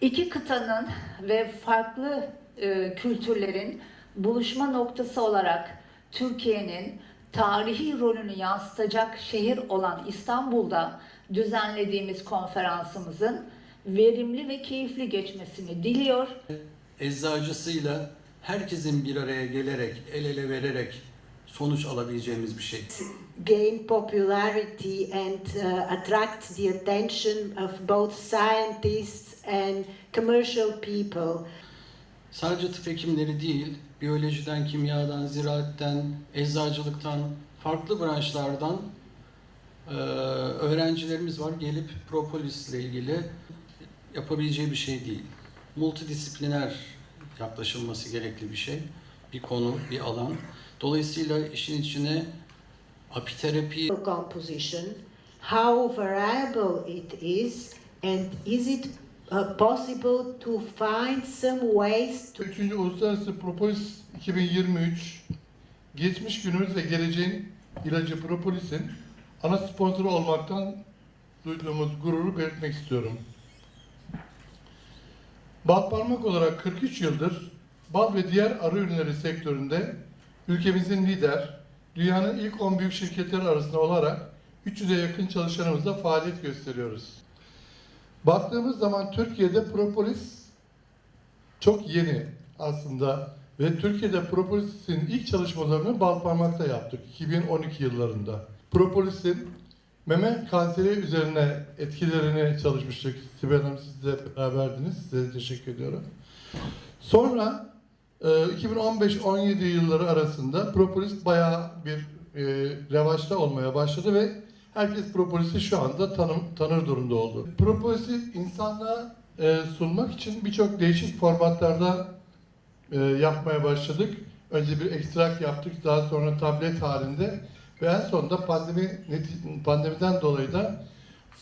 İki kıtanın ve farklı e, kültürlerin buluşma noktası olarak Türkiye'nin tarihi rolünü yansıtacak şehir olan İstanbul'da düzenlediğimiz konferansımızın verimli ve keyifli geçmesini diliyor. eczacısıyla herkesin bir araya gelerek, el ele vererek sonuç alabileceğimiz bir şey. Gain popularity and uh, attract the attention of both scientists and commercial people. Sadece tıp hekimleri değil, biyolojiden, kimyadan, ziraatten, eczacılıktan, farklı branşlardan eee, öğrencilerimiz var. Gelip propolisle ilgili yapabileceği bir şey değil. Multidisipliner yaklaşılması gerekli bir şey. Bir konu, bir alan. Dolayısıyla işin içine apiterapi, Composition, how variable it is, and is it uh, possible to find some ways to 3. Uluslararası Propolis 2023 geçmiş günümüz ve geleceğin ilacı Propolis'in ana sponsoru olmaktan duyduğumuz gururu belirtmek istiyorum. Bal parmak olarak 43 yıldır bal ve diğer arı ürünleri sektöründe ülkemizin lider, dünyanın ilk 10 büyük şirketleri arasında olarak 300'e yakın çalışanımızla faaliyet gösteriyoruz. Baktığımız zaman Türkiye'de propolis çok yeni aslında ve Türkiye'de Propolis'in ilk çalışmalarını Balparmak'ta yaptık 2012 yıllarında. Propolis'in meme kanseri üzerine etkilerini çalışmıştık. Sibel Hanım siz de beraberdiniz. Size teşekkür ediyorum. Sonra e, 2015-17 yılları arasında Propolis bayağı bir e, revaçta olmaya başladı ve herkes Propolis'i şu anda tanım, tanır durumda oldu. Propolis'i insanlığa e, sunmak için birçok değişik formatlarda e, yapmaya başladık. Önce bir ekstrak yaptık, daha sonra tablet halinde ve en sonunda pandemi pandemiden dolayı da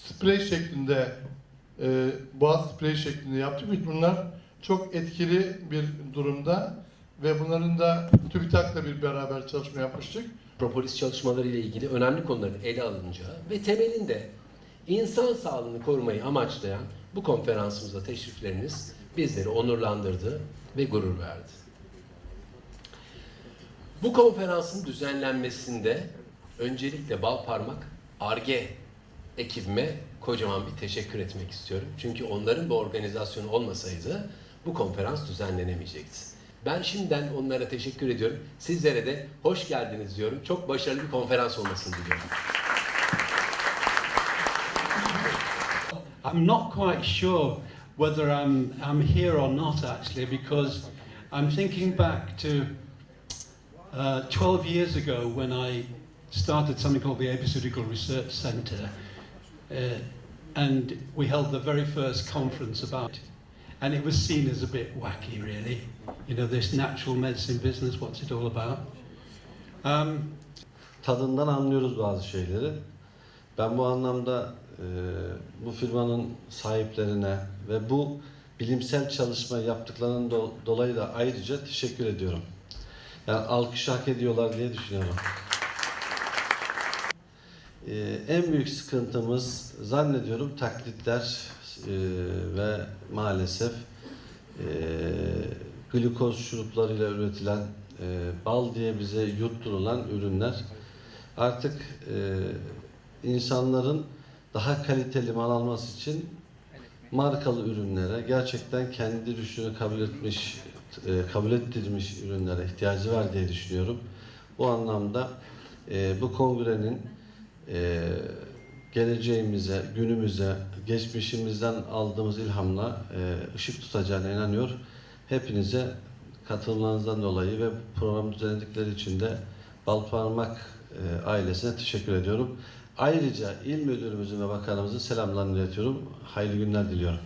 sprey şeklinde e, boğaz sprey şeklinde yaptık. Bunlar çok etkili bir durumda ve bunların da TÜBİTAK'la bir beraber çalışma yapmıştık. propolis çalışmaları ile ilgili önemli konuların ele alınacağı ve temelinde insan sağlığını korumayı amaçlayan bu konferansımıza teşrifleriniz bizleri onurlandırdı ve gurur verdi. Bu konferansın düzenlenmesinde öncelikle Balparmak Arge ekibime kocaman bir teşekkür etmek istiyorum. Çünkü onların bu organizasyonu olmasaydı bu konferans düzenlenemeyecekti. Ben şimdiden onlara teşekkür ediyorum. Sizlere de hoş geldiniz diyorum. Çok başarılı bir konferans olmasını diliyorum. I'm not quite sure whether I'm, I'm here or not actually because I'm thinking back to uh, 12 years ago when I started something called the Apiceutical Research Centre uh, and we held the very first conference about. And it was seen as a bit wacky, really. You know, this natural medicine business, what's it all about? Um, tadından anlıyoruz bazı şeyleri. Ben bu anlamda e, bu firmanın sahiplerine ve bu bilimsel çalışma yaptıklarının do- dolayı da ayrıca teşekkür ediyorum. Yani alkış hak ediyorlar diye düşünüyorum. E, en büyük sıkıntımız zannediyorum taklitler e, ve maalesef e, glikoz şuruplarıyla üretilen e, bal diye bize yutturulan ürünler artık e, insanların daha kaliteli mal alması için markalı ürünlere gerçekten kendi düşünü kabul etmiş e, kabul ettirmiş ürünlere ihtiyacı var diye düşünüyorum. Bu anlamda e, bu kongrenin e, geleceğimize, günümüze, geçmişimizden aldığımız ilhamla e, ışık tutacağına inanıyor. Hepinize katılmanızdan dolayı ve programı düzenledikleri için de Balparmak e, ailesine teşekkür ediyorum. Ayrıca il müdürümüzün ve bakanımızın selamlarını iletiyorum. Hayırlı günler diliyorum.